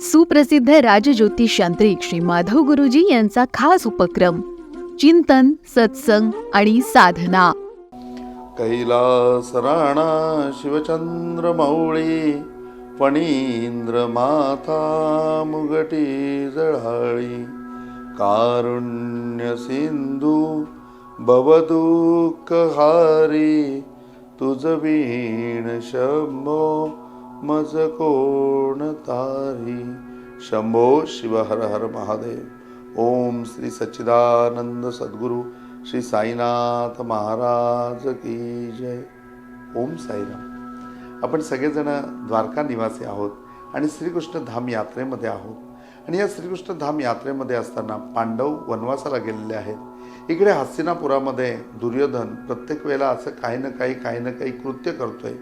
सुप्रसिद्ध राजज्योतिष यांत्रिक श्री माधव गुरुजी यांचा खास उपक्रम चिंतन सत्संग आणि साधना. कैलास राणा शिवचंद्र मौळी फणींद्र माता मुगटी जळाळी कारुण्य सिंधू भवदुःखहारी तुझ वीण शंभो मज कोण तारी? शंभो शिव हर हर महादेव। ओम श्री सच्चिदानंद सद्गुरु श्री साईनाथ महाराज की जय। ओम साईराम। आपण सगळेजण द्वारका निवासी आहोत आणि श्रीकृष्ण धाम यात्रेमध्ये आहोत. आणि या श्रीकृष्ण धाम यात्रेमध्ये असताना पांडव वनवासाला गेलेले आहेत. इकडे हस्तिनापुरामध्ये दुर्योधन प्रत्येक वेळेला असं काही ना काही काही ना काही कृत्य करतोय.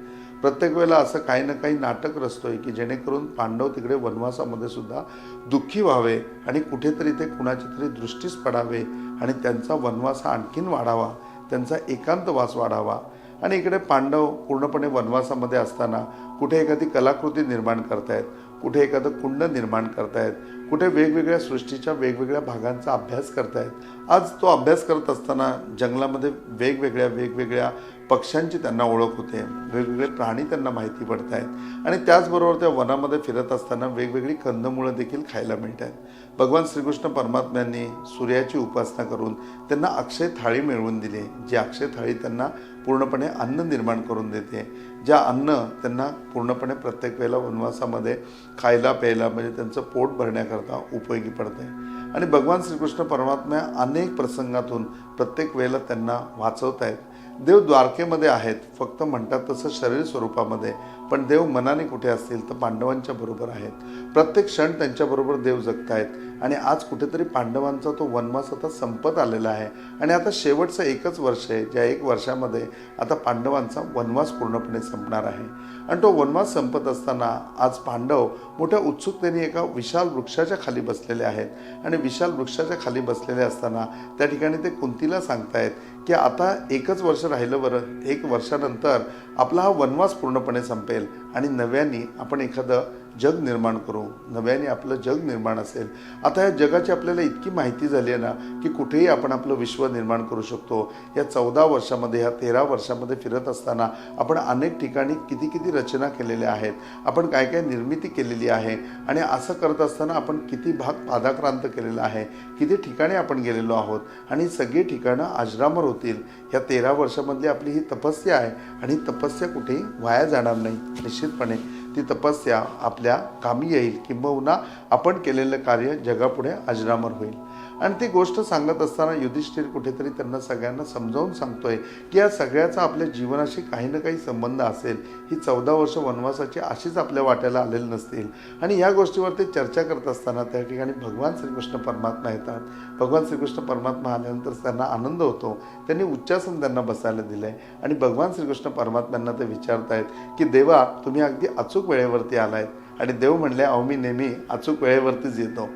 प्रत्येक वेळेला असं काही ना काही नाटक रचतोय की जेणेकरून पांडव तिकडे वनवासामध्ये सुद्धा दुःखी व्हावे आणि कुठेतरी ते कुणाची तरी दृष्टीस पडावे आणि त्यांचा वनवास हा आणखीन वाढावा त्यांचा एकांतवास वाढावा. आणि इकडे पांडव पूर्णपणे वनवासामध्ये असताना कुठे एखादी कलाकृती निर्माण करतायत कुठे एखादं कुंड निर्माण करतायत कुठे वेगवेगळ्या सृष्टीच्या वेगवेगळ्या भागांचा अभ्यास करतायत आज तो अभ्यास करत असताना जंगलामध्ये वेगवेगळ्या वेगवेगळ्या पक्ष्यांची त्यांना ओळख होते. वेगवेगळे प्राणी त्यांना माहिती पडत आहेत आणि त्याचबरोबर त्या वनामध्ये फिरत असताना वेगवेगळी कंदमुळं देखील खायला मिळत आहेत भगवान श्रीकृष्ण परमात्म्यांनी सूर्याची उपासना करून त्यांना अक्षय थाळी मिळवून दिली. जी अक्षय थाळी त्यांना पूर्णपणे अन्न निर्माण करून देते. ज्या अन्न त्यांना पूर्णपणे प्रत्येक वेळेला वनवासामध्ये खायला प्यायला म्हणजे त्यांचं पोट भरण्याकरता उपयोगी पडतं आहे आणि भगवान श्रीकृष्ण परमात्मा अनेक प्रसंगातून प्रत्येक वेळेला त्यांना वाचवत आहेत देव द्वारकेमध्ये आहेत फक्त म्हणतात तसं शरीर स्वरूपामध्ये. पण देव मनाने कुठे असतील तर पांडवांच्या बरोबर आहेत. प्रत्येक क्षण त्यांच्याबरोबर देव जगतायत. आणि आज कुठेतरी पांडवांचा तो वनवास आता संपत आलेला आहे. आणि आता शेवटचं एकच वर्ष आहे. ज्या एक वर्षामध्ये आता पांडवांचा वनवास पूर्णपणे संपणार आहे. आणि तो वनवास संपत असताना आज पांडव मोठ्या उत्सुकतेने एका विशाल वृक्षाच्या खाली बसलेले आहेत. आणि विशाल वृक्षाच्या खाली बसलेले असताना त्या ठिकाणी ते कुंतीला सांगतायत की आता एकच वर्ष राहिलं बरं. एक वर्षानंतर आपला हा वनवास पूर्णपणे संपेल. आणि नव्याने आपण एखादं जग निर्माण करू. नव्याने आपलं जग निर्माण असेल. आता या जगाची आपल्याला इतकी माहिती झाली आहे ना की कुठेही आपण आपलं विश्व निर्माण करू शकतो. या चौदा वर्षामध्ये ह्या तेरा वर्षामध्ये फिरत असताना आपण अनेक ठिकाणी किती किती रचना केलेल्या आहेत. आपण काय काय निर्मिती केलेली आहे. आणि असं करत असताना आपण किती भाग पादाक्रांत केलेला आहे. किती ठिकाणी आपण गेलेलो आहोत. आणि सगळी ठिकाणं अजरामर होतील. या तेरा वर्षामधली आपली ही तपस्या आहे. आणि ही तपस्या कुठेही वाया जाणार नाही. निश्चितपणे ती तपस्या आपल्या कामी येईल किंबहुना आपण केलेलं कार्य जगापुढे अजरामर होईल. आणि ती गोष्ट सांगत असताना युधिष्ठिर कुठेतरी त्यांना सगळ्यांना समजावून सांगतोय की या सगळ्याचा आपल्या जीवनाशी काही ना काही संबंध असेल. ही चौदा वर्ष वनवासाची अशीच आपल्या वाट्याला आलेली नसतील. आणि या गोष्टीवर ते चर्चा करत असताना त्या ठिकाणी भगवान श्रीकृष्ण परमात्मा येतात. भगवान श्रीकृष्ण परमात्मा आल्यानंतर त्यांना आनंद होतो. त्यांनी उच्चासन त्यांना बसायला दिलंय. आणि भगवान श्रीकृष्ण परमात्म्यांना ते विचारतायत की देवा तुम्ही अगदी अचूक वेळेवरती आलायत. आणि देव म्हणले अहो मी नेहमी अचूक वेळेवरतीच येतो.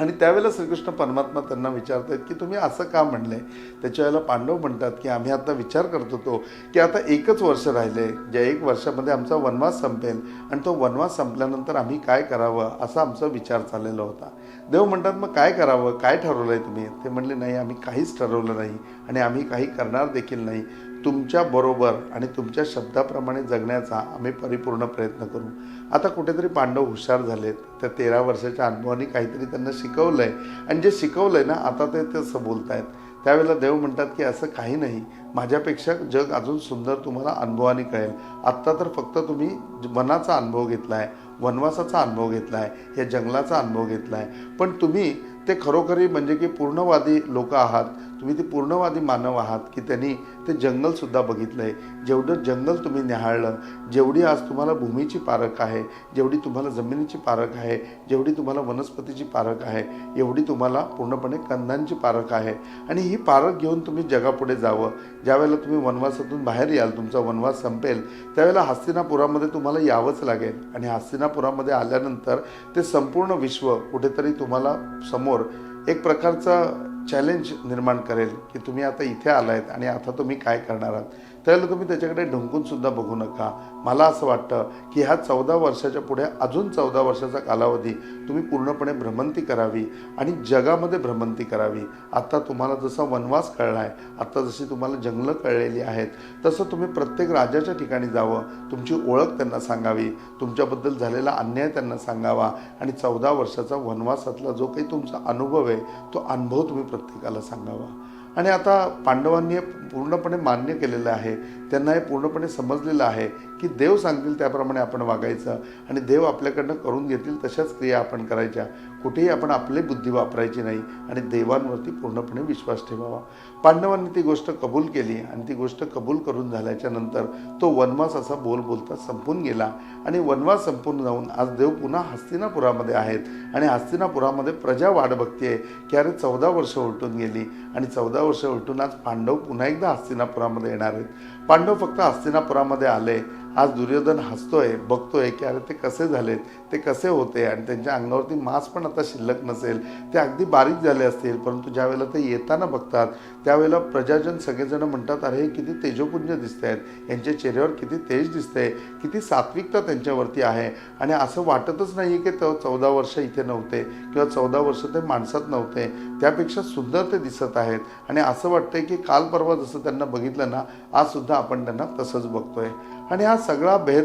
आणि त्यावेळेला श्रीकृष्ण परमात्मा त्यांना विचारत आहेत की तुम्ही असं का म्हणले? त्याच्या वेळेला पांडव म्हणतात की आम्ही आता विचार करत होतो की आता एकच वर्ष राहिले ज्या एक वर्षामध्ये आमचा वनवास संपेल आणि तो वनवास संपल्यानंतर आम्ही काय करावं असा आमचा विचार चाललेला होता. देव म्हणतात मग काय करावं? काय ठरवलं आहे तुम्ही? ते म्हणले नाही आम्ही काहीच ठरवलं नाही आणि आम्ही काही करणार देखील नाही. तुमच्या बरोबर आणि तुमच्या शब्दाप्रमाणे जगण्याचा आम्ही परिपूर्ण प्रयत्न करू. आता कुठेतरी पांडव हुशार झालेत. त्या तेरा वर्षाच्या अनुभवाने काहीतरी त्यांना शिकवलं आहे आणि जे शिकवलं आहे ना आता ते तसं बोलत आहेत त्यावेळेला देव म्हणतात की असं काही नाही. माझ्यापेक्षा जग अजून सुंदर तुम्हाला अनुभवाने कळेल. आत्ता तर फक्त तुम्ही वनाचा अनुभव घेतला आहे वनवासाचा अनुभव घेतला आहे या जंगलाचा अनुभव घेतला आहे पण तुम्ही ते खरोखरी म्हणजे की पूर्णवादी लोक आहात. तुम्ही ते पूर्णवादी मानव आहात की त्यांनी ते जंगलसुद्धा बघितलं आहे जेवढं जंगल तुम्ही न्याहाळलं जेवढी आज तुम्हाला भूमीची पारख आहे जेवढी तुम्हाला जमिनीची पारख आहे जेवढी तुम्हाला वनस्पतीची पारख आहे एवढी तुम्हाला पूर्णपणे कंदांची पारख आहे. आणि ही पारख घेऊन तुम्ही जगापुढे जावं. ज्यावेळेला तुम्ही वनवासातून बाहेर याल तुमचा वनवास संपेल त्यावेळेला हस्तिनापुरामध्ये तुम्हाला यावंच लागेल. आणि हस्तिनापुरामध्ये आल्यानंतर ते संपूर्ण विश्व कुठेतरी तुम्हाला समोर एक प्रकारचा चॅलेंज निर्माण करेल की तुम्ही आता इथे आलायत आणि आता तुम्ही काय करणार आहात? तर तुम्ही त्याच्याकडे ढुंकून सुद्धा बघू नका. मला असं वाटतं की ह्या चौदा वर्षाच्या पुढे अजून चौदा वर्षाचा कालावधी तुम्ही पूर्णपणे भ्रमंती करावी आणि जगामध्ये भ्रमंती करावी. आता तुम्हाला जसा वनवास कळला आहे आता जशी तुम्हाला जंगलं कळलेली आहेत तसं तुम्ही प्रत्येक राजाच्या ठिकाणी जावं तुमची ओळख त्यांना सांगावी तुमच्याबद्दल झालेला अन्याय त्यांना सांगावा आणि चौदा वर्षाचा वनवासातला जो काही तुमचा अनुभव आहे तो अनुभव तुम्ही प्रत्येकाला सांगावा. आणि आता पांडवांनी पूर्णपणे मान्य केलेलं आहे. त्यांना हे पूर्णपणे समजलेलं आहे की देव सांगतील त्याप्रमाणे आपण वागायचं आणि देव आपल्याकडनं करून घेतील तशाच क्रिया आपण करायच्या. कुठेही आपण आपली बुद्धी वापरायची नाही आणि देवांवरती पूर्णपणे विश्वास ठेवावा. पांडवांनी ती गोष्ट कबूल केली आणि ती गोष्ट कबूल करून झाल्याच्यानंतर तो वनवास असा बोल बोलता संपून गेला आणि वनवास संपून जाऊन आज देव पुन्हा हस्तिनापुरामध्ये आहेत आणि हस्तिनापुरामध्ये प्रजा वाट बघते की अरे चौदा वर्ष उलटून गेली आणि चौदा वर्ष उलटून आज पांडव पुन्हा एकदा हस्तिनापुरामध्ये येणार आहेत. पांडव फक्त हस्तिनापुरामध्ये आले. आज दुर्योधन हसतोय बघतोय की अरे ते कसे झालेत ते कसे होते आणि त्यांच्या अंगावरती मांस पण आता शिल्लक नसेल. ते अगदी बारीक झाले असतील परंतु ज्यावेळेला ते येताना बघतात त्यावेळेला प्रजाजन सगळेजण म्हणतात अरे हे किती तेजोपुंज दिसत आहेत यांच्या चेहऱ्यावर किती तेज दिसतंय. किती सात्विकता त्यांच्यावरती आहे. आणि असं वाटतच नाही की तो चौदा वर्ष इथे नव्हते किंवा चौदा वर्ष ते माणसात नव्हते. त्यापेक्षा सुंदर ते दिसत आहेत. आणि असं वाटतंय की काल परवा जसं त्यांना बघितलं ना आज सुद्धा आपण त्यांना तसंच बघतोय. आणि हा सगळा भेद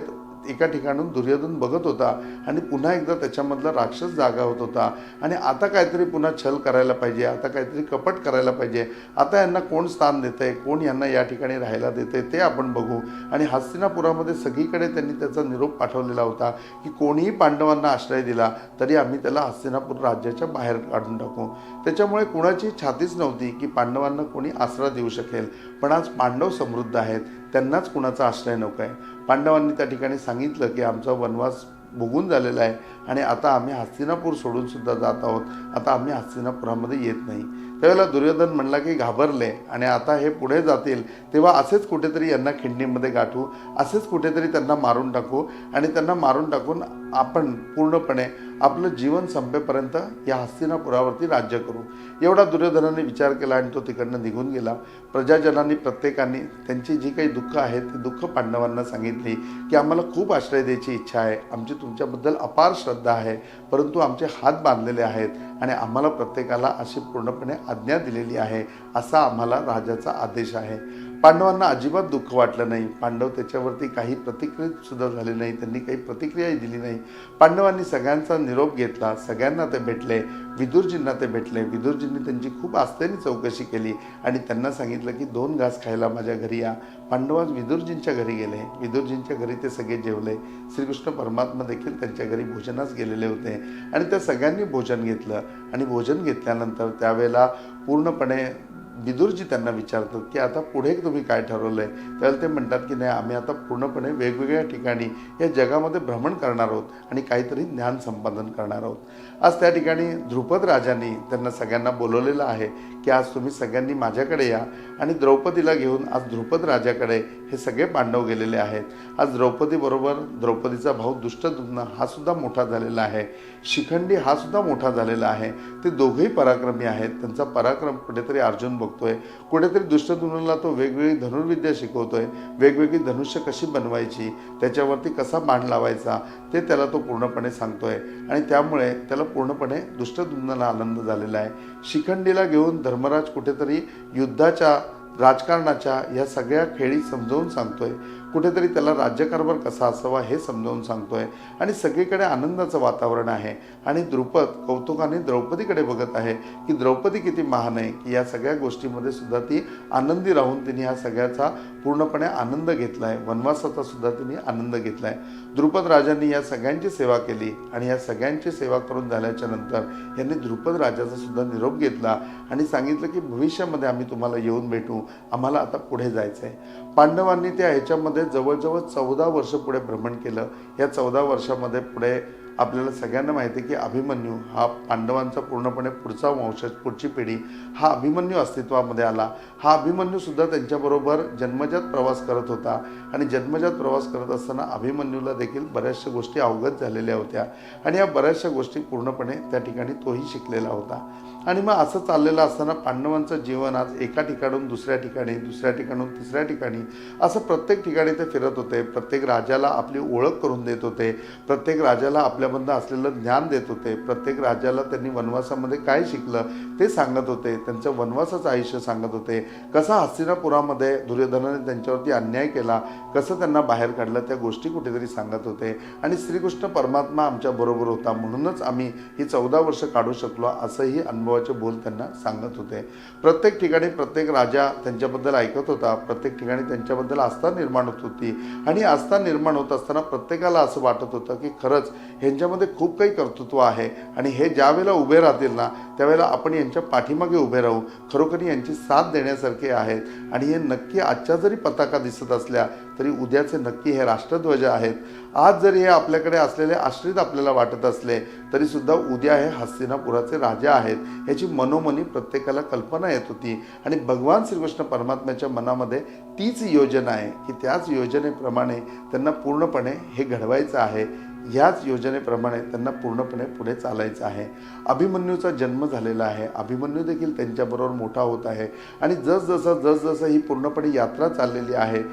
एका ठिकाणून दुर्योधन बघत होता आणि पुन्हा एकदा त्याच्यामधला राक्षस जागा होत होता. आणि आता काहीतरी पुन्हा छल करायला पाहिजे आता काहीतरी कपट करायला पाहिजे. आता यांना कोण स्थान देतंय कोण यांना या ठिकाणी राहायला देते ते आपण बघू. आणि हस्तिनापुरामध्ये सगळीकडे त्यांनी त्याचा निरोप पाठवलेला होता की कोणीही पांडवांना आश्रय दिला तरी आम्ही त्याला हस्तिनापूर राज्याच्या बाहेर काढून टाकू. त्याच्यामुळे कुणाची छातीच नव्हती की पांडवांना कोणी आसरा देऊ शकेल. पण आज पांडव समृद्ध आहेत. त्यांनाच कुणाचा आश्रय नको आहे. पांडवांनी त्या ठिकाणी सांगितलं की आमचा वनवास भोगून झालेला आहे आणि आता आम्ही हस्तिनापूर सोडून सुद्धा जात आहोत. आता आम्ही हस्तिनापुरामध्ये येत नाही. त्यावेळेला दुर्योधन म्हणला की घाबरले आणि आता हे पुढे जातील. तेव्हा असेच कुठेतरी यांना खिंडीमध्ये गाठू असेच कुठेतरी त्यांना मारून टाकू आणि त्यांना मारून टाकून आपण पूर्णपणे आपलं जीवन संपेपर्यंत या हस्तिनापुरावरती राज्य करू. एवढा दुर्योधनाने विचार केला आणि तो तिकडनं निघून गेला. प्रजाजनांनी प्रत्येकाने त्यांची जी काही दुःख आहेत ती दुःख पांडवांना सांगितली की आम्हाला खूप आश्रय द्यायची इच्छा आहे. आमची तुमच्याबद्दल अपार श्रद्धा आहे परंतु आमचे हात बांधलेले आहेत आणि आम्हाला प्रत्येकाला अशी पूर्णपणे आज्ञा दिलेली आहे असा आम्हाला राजाचा आदेश आहे. पांडवांना अजिबात दुःख वाटलं नाही. पांडव त्याच्यावरती काही प्रतिक्रिया सुद्धा झाली नाही. त्यांनी काही प्रतिक्रियाही दिली नाही. पांडवांनी सगळ्यांचा निरोप घेतला. सगळ्यांना ते भेटले. विदुरजींना ते भेटले. विदुरजींनी त्यांची खूप आस्थेने चौकशी केली आणि त्यांना सांगितलं की दोन घास खायला माझ्या घरी या. पांडव विदुरजींच्या घरी गेले. विदुरजींच्या घरी ते सगळे जेवले. श्रीकृष्ण परमात्मा देखील त्यांच्या घरी भोजनास गेलेले होते आणि त्या सगळ्यांनी भोजन घेतलं. आणि भोजन घेतल्यानंतर त्यावेळेला पूर्णपणे विदुरजी त्यांना विचारतात की आता पुढे तुम्ही काय ठरवलं आहे त्यावेळेला ते म्हणतात की नाही आम्ही आता पूर्णपणे वेगवेगळ्या ठिकाणी या जगामध्ये भ्रमण करणार आहोत आणि काहीतरी ज्ञान संपादन करणार आहोत. आज त्या ठिकाणी ध्रुपद राजांनी त्यांना सगळ्यांना बोलवलेलं आहे की आज तुम्ही सगळ्यांनी माझ्याकडे या आणि द्रौपदीला घेऊन आज ध्रुपद राजाकडे हे सगळे पांडव गेलेले आहेत. आज द्रौपदीबरोबर द्रौपदीचा भाऊ दुष्टदुम्न हा सुद्धा मोठा झालेला आहे. शिखंडी हा सुद्धा मोठा झालेला आहे. ते दोघेही पराक्रमी आहेत. त्यांचा पराक्रम कुठेतरी अर्जुन बघतोय. कुठेतरी दुष्टदुम्नला तो वेगवेगळी धनुर्विद्या शिकवतोय. वेगवेगळी धनुष्य कशी बनवायची त्याच्यावरती कसा बाण लावायचा ते त्याला तो पूर्णपणे सांगतोय. आणि त्यामुळे त्याला पूर्णपणे दुष्टदुम्नाला आनंद झालेला आहे. शिखंडीला घेऊन धर्मराज कुठेतरी युद्धाच्या राजकारणाच्या या सगळ्या खेळी समजावून सांगतोय. कुठेतरी त्याला राज्यकारभार कसा असावा हे समजावून सांगतोय. आणि सगळीकडे आनंदाचं वातावरण आहे. आणि द्रुपद कौतुकाने द्रौपदीकडे बघत आहे की द्रौपदी किती महान आहे की या सगळ्या गोष्टीमध्ये सुद्धा ती आनंदी राहून तिने ह्या सगळ्याचा पूर्णपणे आनंद घेतला आहे वनवासाचा सुद्धा तिने आनंद घेतला आहे द्रुपद राजांनी या सगळ्यांची सेवा केली आणि या सगळ्यांची सेवा करून झाल्याच्यानंतर यांनी द्रुपद राजाचा सुद्धा निरोप घेतला आणि सांगितलं की भविष्यामध्ये आम्ही तुम्हाला येऊन भेटू. आम्हाला आता पुढे जायचं आहे पांडवांनी त्या ह्याच्यामध्ये जवळजवळ चौदा वर्ष पुढे भ्रमण केलं. या चौदा वर्षामध्ये पुढे आपल्याला सगळ्यांना माहिती आहे की अभिमन्यू हा पांडवांचा पूर्णपणे पुढचा वंशज पुढची पिढी हा अभिमन्यू अस्तित्वामध्ये आला. हा अभिमन्यूसुद्धा त्यांच्याबरोबर जन्मजात प्रवास करत होता आणि जन्मजात प्रवास करत असताना अभिमन्यूला देखील बऱ्याचशा गोष्टी अवगत झालेल्या होत्या. आणि या बऱ्याचशा गोष्टी पूर्णपणे त्या ठिकाणी तोही शिकलेला होता. आणि मग असं चाललेलं असताना पांडवांचं जीवन आज एका ठिकाणून दुसऱ्या ठिकाणी दुसऱ्या ठिकाणून तिसऱ्या ठिकाणी असं प्रत्येक ठिकाणी ते फिरत होते. प्रत्येक राजाला आपली ओळख करून देत होते. प्रत्येक राजाला आपल्याबद्दल असलेलं ज्ञान देत होते. प्रत्येक राजाला त्यांनी वनवासामध्ये काय शिकलं ते सांगत होते. त्यांचं वनवासाचं आयुष्य सांगत होते. कसा हस्तिनापुरामध्ये दुर्योधनाने त्यांच्यावरती अन्याय केला कसं त्यांना बाहेर काढलं त्या गोष्टी कुठेतरी सांगत होते. आणि श्रीकृष्ण परमात्मा आमच्या बरोबर होता. म्हणूनच आम्ही ही चौदा वर्ष काढू शकलो. असंही अनुभव अनुभवाचे बोल त्यांना सांगत होते. प्रत्येक ठिकाणी प्रत्येक राजा त्यांच्याबद्दल ऐकत होता. प्रत्येक ठिकाणी त्यांच्याबद्दल आस्था निर्माण होत होती. आणि आस्था निर्माण होत असताना प्रत्येकाला असं वाटत होतं की खरंच ह्यांच्यामध्ये खूप काही कर्तृत्व आहे. आणि हे ज्या वेळेला उभे राहतील ना त्यावेळेला आपण यांच्या पाठीमागे उभे राहू. खरोखर यांची साथ देण्यासारखे आहेत. आणि हे नक्की आजच्या जरी पताका दिसत असल्या तरी उद्याचे नक्की हे राष्ट्रध्वज आहेत. आज जरी हे आपल्याकडे असलेले आश्रित आपल्याला वाटत असले तरी सुद्धा उद्या हे हस्तिनापुराचे राजा आहेत याची मनोमनी प्रत्येकाला कल्पना येत होती. आणि भगवान श्रीकृष्ण परमात्म्याच्या मनामध्ये तीच योजना आहे की त्याच योजनेप्रमाणे त्यांना पूर्णपणे हे घडवायचं आहे. ह्याच योजनेप्रमाणे त्यांना पूर्णपणे पुढे चालायचं आहे. अभिमन्यूचा जन्म झालेला आहे. अभिमन्यू देखील त्यांच्याबरोबर मोठा होत आहे. आणि जसजसं जसजसं ही पूर्णपणे यात्रा चाललेली आहे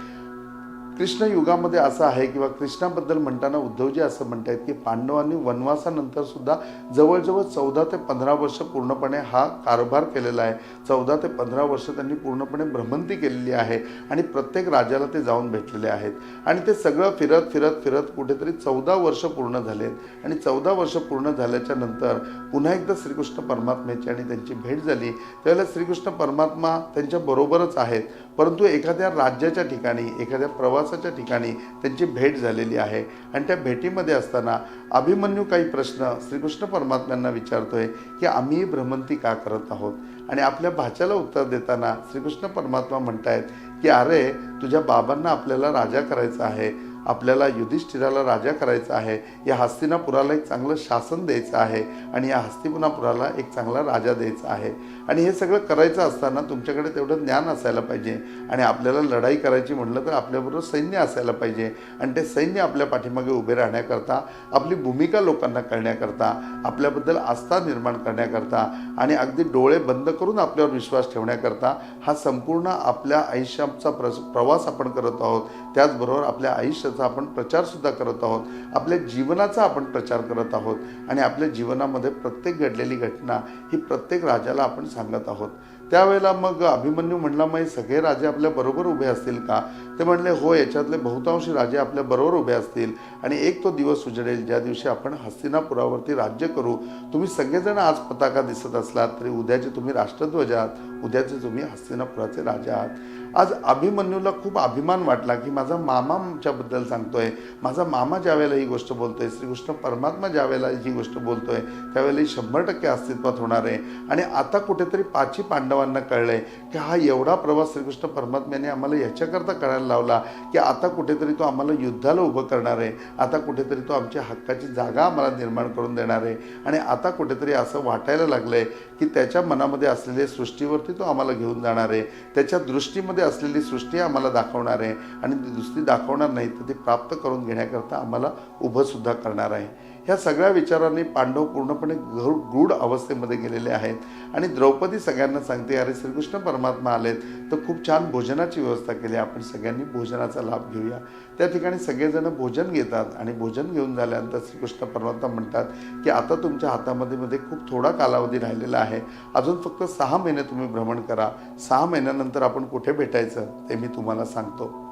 कृष्ण युगामध्ये असं आहे किंवा कृष्णाबद्दल म्हणताना उद्धवजी असं म्हणत आहेत की पांडवांनी वनवासानंतर सुद्धा जवळजवळ चौदा ते पंधरा वर्ष पूर्णपणे हा कारभार केलेला आहे. चौदा ते पंधरा वर्ष त्यांनी पूर्णपणे भ्रमंती केलेली आहे आणि प्रत्येक राजाला ते जाऊन भेटलेले आहेत. आणि ते सगळं फिरत फिरत फिरत कुठेतरी चौदा वर्ष पूर्ण झालेत. आणि चौदा वर्ष पूर्ण झाल्याच्यानंतर पुन्हा एकदा श्रीकृष्ण परमात्म्याची आणि त्यांची भेट झाली. त्यावेळेला श्रीकृष्ण परमात्मा त्यांच्या बरोबरच आहेत. परंतु एखाद्या राज्याच्या ठिकाणी एखाद्या प्रवास प्रवासाच्या ठिकाणी त्यांची भेट झालेली आहे. आणि त्या भेटीमध्ये असताना अभिमन्यू काही प्रश्न श्रीकृष्ण परमात्म्यांना विचारतोय की आम्ही भ्रमंती का करत आहोत? आणि आपल्या भाच्याला उत्तर देताना श्रीकृष्ण परमात्मा म्हणतायत की अरे तुझ्या बाबांना आपल्याला राजा करायचा आहे. आपल्याला युधिष्ठिराला राजा करायचा आहे. या हस्तिनापुराला एक चांगलं शासन द्यायचं आहे आणि या हस्तिनापुराला एक चांगला राजा द्यायचा आहे. आणि हे सगळं करायचं असताना तुमच्याकडे तेवढं ज्ञान असायला पाहिजे. आणि आपल्याला लढाई करायची म्हटलं तर आपल्याबरोबर सैन्य असायला पाहिजे. आणि ते सैन्य आपल्या पाठीमागे उभे राहण्याकरता आपली भूमिका लोकांना कळण्याकरता आपल्याबद्दल आस्था निर्माण करण्याकरता आणि अगदी डोळे बंद करून आपल्यावर विश्वास ठेवण्याकरता हा संपूर्ण आपल्या आयुष्याचा प्रस प्रवास आपण करत आहोत. त्याचबरोबर आपल्या भाषेचा आपण प्रचारसुद्धा करत आहोत. आपल्या जीवनाचा आपण प्रचार करत आहोत. आणि आपल्या जीवनामध्ये प्रत्येक घडलेली घटना ही प्रत्येक राजाला आपण सांगत आहोत. त्यावेळेला मग अभिमन्यू म्हणला मग सगळे राजे आपल्या बरोबर उभे असतील का? ते म्हणले हो याच्यातले बहुतांशी राजे आपल्या बरोबर उभे असतील. आणि एक तो दिवस उजडेल ज्या दिवशी आपण हस्तिनापुरावरती राज्य करू. तुम्ही सगळेजण आज पताका दिसत असलात तरी उद्याचे तुम्ही राष्ट्रध्वज आहात उद्याचे तुम्ही हस्तिनापुराचे राजा आहात. आज अभिमन्यूला खूप अभिमान वाटला की माझा मामा आमच्याबद्दल सांगतोय. माझा मामा ज्या वेळेला ही गोष्ट बोलतोय श्रीकृष्ण परमात्मा ज्यावेळेला ही गोष्ट बोलतोय त्यावेळेला ही शंभर टक्के अस्तित्वात होणार आहे. आणि आता कुठेतरी पाची पांडवांना कळलंय की हा एवढा प्रवास श्रीकृष्ण परमात्म्याने आम्हाला याच्याकरता करायला लावला की आता कुठेतरी तो आम्हाला युद्धाला उभं करणार आहे. आता कुठेतरी तो आमच्या हक्काची जागा आम्हाला निर्माण करून देणार आहे. आणि आता कुठेतरी असं वाटायला लागलंय की त्याच्या मनामध्ये असलेले सृष्टीवरती तो आम्हाला घेऊन जाणार आहे. त्याच्या दृष्टीमध्ये असलेली सृष्टी आम्हाला दाखवणार आहे. आणि ती दुसरी दाखवणार नाही तर ती प्राप्त करून घेण्याकरता आम्हाला उभंसुद्धा करणार आहे. ह्या सगळ्या विचारांनी पांडव पूर्णपणे गृढ गूढ अवस्थेमध्ये गेलेले आहेत. आणि द्रौपदी सगळ्यांना सांगते अरे श्रीकृष्ण परमात्मा आलेत तर खूप छान भोजनाची व्यवस्था केली. आपण सगळ्यांनी भोजनाचा लाभ घेऊया. त्या ठिकाणी सगळेजण भोजन घेतात आणि भोजन घेऊन झाल्यानंतर श्रीकृष्ण परमात्मा म्हणतात की आता तुमच्या हातामध्ये मध्ये खूप थोडा कालावधी राहिलेला आहे. अजून फक्त सहा महिने तुम्ही भ्रमण करा. सहा महिन्यानंतर आपण कुठे भेटायचं ते मी तुम्हाला सांगतो.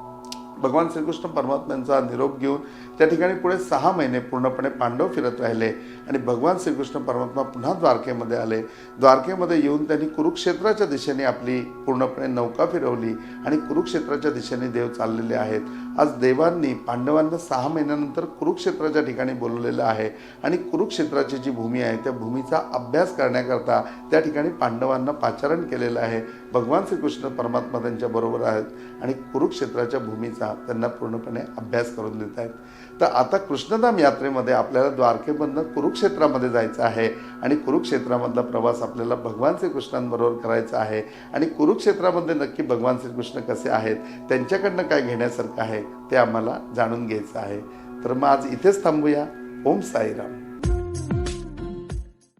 भगवान श्रीकृष्ण परमात्म्यांचा निरोप घेऊन त्या ठिकाणी पुढे सहा महिने पूर्णपणे पांडव फिरत राहिले. आणि भगवान श्रीकृष्ण परमात्मा पुन्हा द्वारकेमध्ये आले. द्वारकेमध्ये येऊन त्यांनी कुरुक्षेत्राच्या दिशेने आपली पूर्णपणे नौका फिरवली आणि कुरुक्षेत्राच्या दिशेने देव चाललेले आहेत. आज देवांनी पांडवांना सहा महिन्यानंतर कुरुक्षेत्राच्या ठिकाणी बोलवलेलं आहे. आणि कुरुक्षेत्राची जी भूमी आहे त्या भूमीचा अभ्यास करण्याकरता त्या ठिकाणी पांडवांना पाचारण केलेलं आहे. भगवान श्रीकृष्ण परमात्मा त्यांच्या बरोबर आहेत आणि कुरुक्षेत्राच्या भूमीचा त्यांना पूर्णपणे अभ्यास करून देत आहेत. तर आता कृष्णधाम यात्रेमध्ये आपल्याला द्वारकेमधनं कुरुक्षेत्रामध्ये जायचं आहे आणि कुरुक्षेत्रामधला प्रवास आपल्याला भगवान श्रीकृष्णांबरोबर करायचा आहे. आणि कुरुक्षेत्रामध्ये नक्की भगवान श्रीकृष्ण कसे आहेत त्यांच्याकडनं काय घेण्यासारखं आहे आहे ते आम्हाला जाणून घ्यायचं आहे. तर मग आज इथेच थांबूया. ओम साईराम.